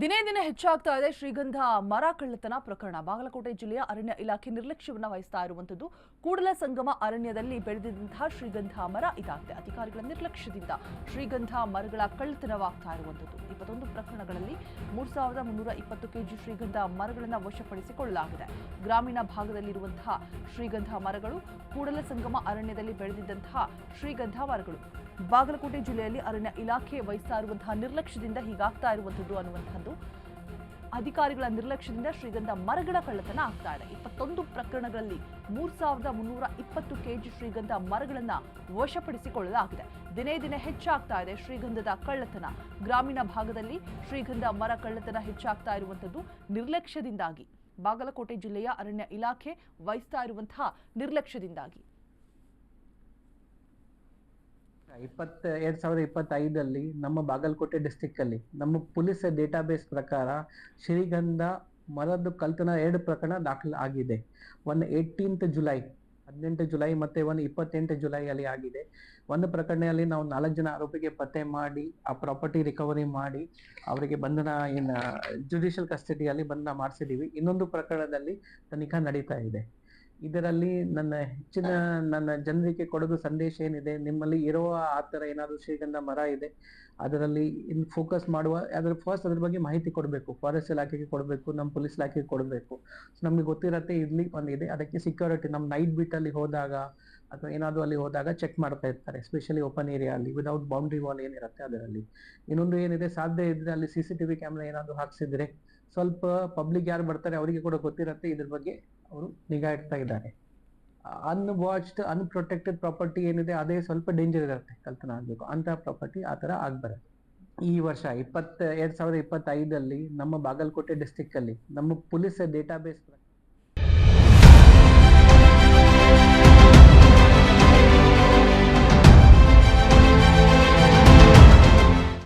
ದಿನೇ ದಿನೇ ಹೆಚ್ಚಾಗ್ತಾ ಇದೆ ಶ್ರೀಗಂಧ ಮರ ಕಳ್ಳತನ ಪ್ರಕರಣ. ಬಾಗಲಕೋಟೆ ಜಿಲ್ಲೆಯ ಅರಣ್ಯ ಇಲಾಖೆ ನಿರ್ಲಕ್ಷ್ಯವನ್ನು ವಹಿಸ್ತಾ ಇರುವಂತದ್ದು ಕೂಡಲ ಸಂಗಮ ಅರಣ್ಯದಲ್ಲಿ ಬೆಳೆದಿದ್ದಂತಹ ಶ್ರೀಗಂಧ ಮರ ಇದಾಗಿದೆ. ಅಧಿಕಾರಿಗಳ ನಿರ್ಲಕ್ಷ್ಯದಿಂದ ಶ್ರೀಗಂಧ ಮರಗಳ ಕಳ್ಳತನವಾಗ್ತಾ ಇರುವಂತದ್ದು ಇಪ್ಪತ್ತೊಂದು ಪ್ರಕರಣಗಳಲ್ಲಿ ಮೂರ್ ಸಾವಿರದ ಮುನ್ನೂರ ಇಪ್ಪತ್ತು ಕೆಜಿ ಶ್ರೀಗಂಧ ಮರಗಳನ್ನು ವಶಪಡಿಸಿಕೊಳ್ಳಲಾಗಿದೆ. ಗ್ರಾಮೀಣ ಭಾಗದಲ್ಲಿರುವಂತಹ ಶ್ರೀಗಂಧ ಮರಗಳು ಕೂಡಲ ಸಂಗಮ ಅರಣ್ಯದಲ್ಲಿ ಬೆಳೆದಿದ್ದಂತಹ ಶ್ರೀಗಂಧ ಮರಗಳು. ಬಾಗಲಕೋಟೆ ಜಿಲ್ಲೆಯಲ್ಲಿ ಅರಣ್ಯ ಇಲಾಖೆ ವಹಿಸ್ತಾ ಇರುವಂತಹ ನಿರ್ಲಕ್ಷ್ಯದಿಂದ ಹೀಗಾಗ್ತಾ ಇರುವಂಥದ್ದು ಅನ್ನುವಂಥದ್ದು. ಅಧಿಕಾರಿಗಳ ನಿರ್ಲಕ್ಷ್ಯದಿಂದ ಶ್ರೀಗಂಧ ಮರಗಳ ಕಳ್ಳತನ ಆಗ್ತಾ ಇದೆ. ಇಪ್ಪತ್ತೊಂದು ಪ್ರಕರಣಗಳಲ್ಲಿ ಮೂರ್ ಸಾವಿರದ ಮುನ್ನೂರ ಇಪ್ಪತ್ತು ಕೆಜಿ ಶ್ರೀಗಂಧ ಮರಗಳನ್ನು ವಶಪಡಿಸಿಕೊಳ್ಳಲಾಗಿದೆ. ದಿನೇ ದಿನೇ ಹೆಚ್ಚಾಗ್ತಾ ಇದೆ ಶ್ರೀಗಂಧದ ಕಳ್ಳತನ. ಗ್ರಾಮೀಣ ಭಾಗದಲ್ಲಿ ಶ್ರೀಗಂಧ ಮರ ಕಳ್ಳತನ ಹೆಚ್ಚಾಗ್ತಾ ಇರುವಂಥದ್ದು ನಿರ್ಲಕ್ಷ್ಯದಿಂದಾಗಿ. ಬಾಗಲಕೋಟೆ ಜಿಲ್ಲೆಯ ಅರಣ್ಯ ಇಲಾಖೆ ವಹಿಸ್ತಾ ಇರುವಂತಹ ನಿರ್ಲಕ್ಷ್ಯದಿಂದಾಗಿ. ಇಪ್ಪತ್ತ, ಎರಡ್ ಸಾವಿರದ ಇಪ್ಪತ್ತೈದಲ್ಲಿ ನಮ್ಮ ಬಾಗಲಕೋಟೆ ಡಿಸ್ಟಿಕ್ ಅಲ್ಲಿ ನಮ್ಮ ಪೊಲೀಸ್ ಡೇಟಾಬೇಸ್ ಪ್ರಕಾರ ಶ್ರೀಗಂಧ ಮರದ ಕಲ್ತನ ಎರಡು ಪ್ರಕರಣ ದಾಖಲು ಆಗಿದೆ. ಒಂದು ಏಯ್ಟೀನ್ತ್ ಜುಲೈ ಹದಿನೆಂಟು ಜುಲೈ ಮತ್ತೆ ಒಂದು ಇಪ್ಪತ್ತೆಂಟು ಜುಲೈ ಅಲ್ಲಿ ಆಗಿದೆ. ಒಂದು ಪ್ರಕರಣದಲ್ಲಿ ನಾವು ನಾಲ್ಕು ಜನ ಆರೋಪಿಗೆ ಪತ್ತೆ ಮಾಡಿ, ಆ ಪ್ರಾಪರ್ಟಿ ರಿಕವರಿ ಮಾಡಿ, ಅವರಿಗೆ ಬಂಧನ ಏನು ಜುಡಿಷಿಯಲ್ ಕಸ್ಟಡಿಯಲ್ಲಿ ಬಂಧನ ಮಾಡಿಸಿದೀವಿ. ಇನ್ನೊಂದು ಪ್ರಕರಣದಲ್ಲಿ ತನಿಖಾ ನಡೀತಾ ಇದೆ. ಇದರಲ್ಲಿ ನನ್ನ ಹೆಚ್ಚಿನ ನನ್ನ ಜನರಿಗೆ ಕೊಡೋದು ಸಂದೇಶ ಏನಿದೆ, ನಿಮ್ಮಲ್ಲಿ ಇರುವ ಆ ಥರ ಏನಾದರೂ ಶ್ರೀಗಂಧ ಮರ ಇದೆ, ಅದರಲ್ಲಿ ಇನ್ ಫೋಕಸ್ ಮಾಡುವ, ಅದ್ರ ಫಸ್ಟ್ ಅದ್ರ ಬಗ್ಗೆ ಮಾಹಿತಿ ಕೊಡಬೇಕು ಫಾರೆಸ್ಟ್ ಇಲಾಖೆಗೆ ಕೊಡಬೇಕು, ನಮ್ಮ ಪೊಲೀಸ್ ಇಲಾಖೆಗೆ ಕೊಡಬೇಕು. ನಮಗೆ ಗೊತ್ತಿರತ್ತೆ ಇಲ್ಲಿ ಒಂದಿದೆ, ಅದಕ್ಕೆ ಸೆಕ್ಯೂರಿಟಿ ನಮ್ಮ ನೈಟ್ ಬೀಟಲ್ಲಿ ಹೋದಾಗ ಅಥವಾ ಏನಾದರೂ ಅಲ್ಲಿ ಹೋದಾಗ ಚೆಕ್ ಮಾಡ್ತಾ ಇರ್ತಾರೆ ಎಸ್ಪೆಷಲಿ ಓಪನ್ ಏರಿಯಾ ಅಲ್ಲಿ ವಿದೌಟ್ ಬೌಂಡ್ರಿ ವಾಲ್ ಏನಿರುತ್ತೆ ಅದರಲ್ಲಿ. ಇನ್ನೊಂದು ಏನಿದೆ, ಸಾಧ್ಯ ಇದ್ರೆ ಅಲ್ಲಿ C C T V camera ಏನಾದರೂ ಹಾಕ್ಸಿದ್ರೆ, ಸ್ವಲ್ಪ ಪಬ್ಲಿಕ್ ಯಾರು ಬರ್ತಾರೆ ಅವರಿಗೆ ಕೂಡ ಗೊತ್ತಿರತ್ತೆ, ಇದ್ರ ಬಗ್ಗೆ ಅವರು ನಿಗಾ ಇಡ್ತಾ ಇದ್ದಾರೆ. ಅನ್ವಾಚ್ಡ್ ಅನ್ಪ್ರೊಟೆಕ್ಟೆಡ್ ಪ್ರಾಪರ್ಟಿ ಏನಿದೆ, ಅದೇ ಸ್ವಲ್ಪ ಡೇಂಜರ್ ಇರುತ್ತೆ ಕಲ್ಪನಾ ಆಗಬೇಕು ಅಂತ ಪ್ರಾಪರ್ಟಿ ಆ ಥರ ಆಗ್ಬಾರದು. ಈ ವರ್ಷ ಇಪ್ಪತ್ತ, ಎರಡು ಸಾವಿರದ ಇಪ್ಪತ್ತೈದಲ್ಲಿ ನಮ್ಮ ಬಾಗಲಕೋಟೆ ಡಿಸ್ಟಿಕ್ ಅಲ್ಲಿ ನಮ್ಮ ಪೊಲೀಸ್ ಡೇಟಾಬೇಸ್